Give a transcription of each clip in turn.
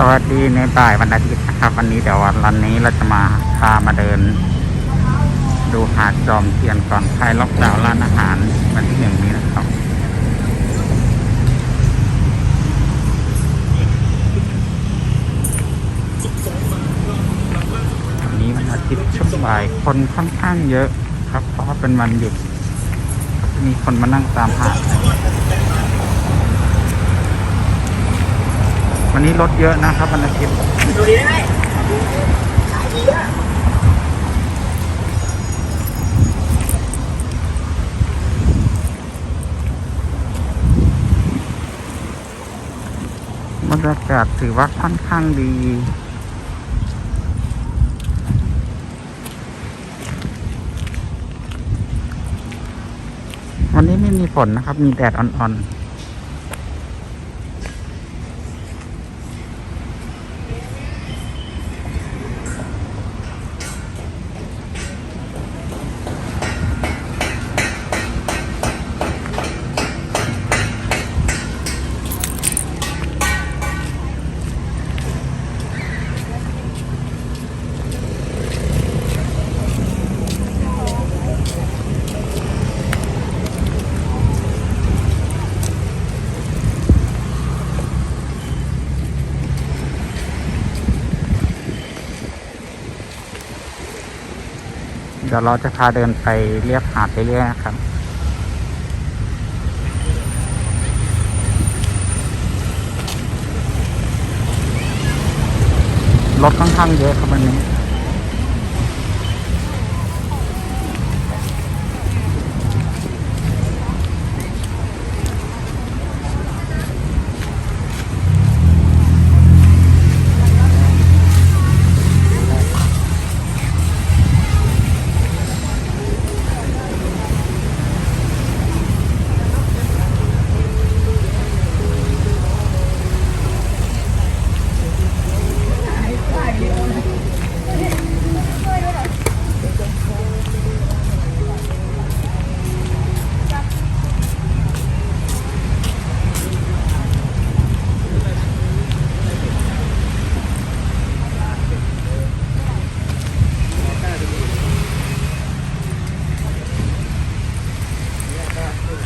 สวัสดีในบ่ายวันอาทิตย์นะครับ วันนี้เดี๋ยววันนี้เราจะมาพามาเดิน ดูหาดจอมเทียนก่อนใคลายล็อกดาวน์ร้านอาหารวันที่หนึ่งนี้นะครับวันนี้วันอาทิตย์ช่วงบ่ายคนค่อนข้างเยอะครับ เพราะว่าเป็นวันหยุด มีคนมานั่งตามหาด วันนี้รถเยอะนะครับวันอาทิตย์ดูดีได้ไหมขายดีอะบรรยากาศถือว่าค่อนข้างดีวันนี้ไม่มีฝนนะครับ มีแดดอ่อนๆ เดี๋ยวเราจะพาเดินไปเรียบหาดไปเรื่อยนะครับรถค่อนข้างเยอะครับวันนี้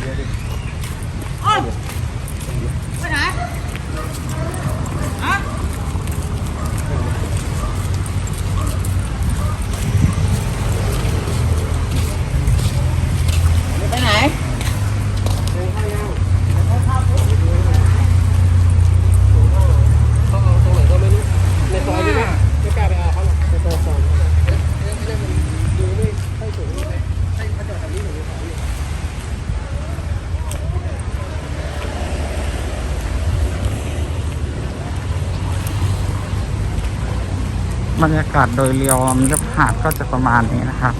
ไปไหนฮะไปไหน เขาเอาตรงไหนก็ไม่รู้ในซอยนี่ไม่ไม่กล้าไปเอาเขาหรอกในซอยซอยดูไม่ค่อยสูงเลยให้เขาจอดแถวนี้หนูขออยู่ บรรยากาศโดยเรียวเรียบหาดก็จะประมาณนี้นะครับ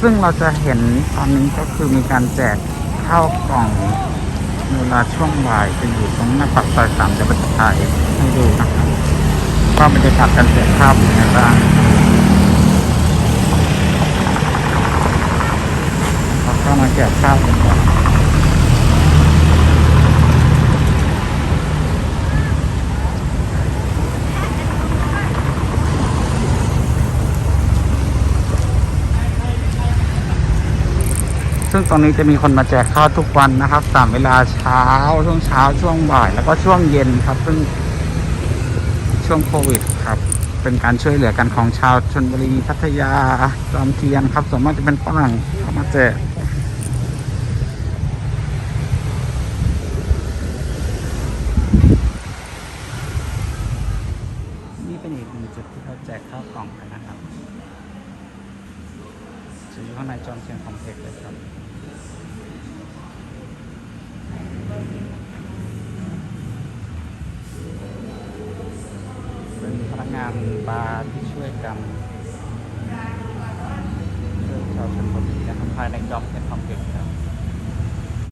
ซึ่งเราจะเห็นตอนนี้ก็คือมีการแจกข้าวกล่องเวลาช่วงบ่ายจะอยู่ตรงหน้าปากซอยสามเดี๋ยวเราจะถ่ายให้ดูนะครับว่าบรรยากาศการแจกข้าวเป็นยังไงบ้างเราก็มาแจกข้าวกันก่อน ซึ่งตรงนี้จะมีคนมาแจกข้าวทุกวันนะครับตามเวลาเช้าช่วงเช้าช่วงบ่าย แล้วก็ช่วงเย็นครับ ซึ่งช่วงโควิดครับ เป็นการช่วยเหลือกันของชาวชนบุรีพัทยาจอมเทียนครับส่วนมากจะเป็นฝรั่งเข้ามาแจกนี่เป็นอีกหนึ่งจุดที่เขาแจกข้าวกล่องกันนะครับจะอยู่ข้างในจอมเทียนคอมเพล็กซ์เลยครับ เป็นพนัก งานบาร์ที่ช่วยกันช่วยชาวชนบทนะครับภายในจอมเทียนคองเพล็กซ์ครับ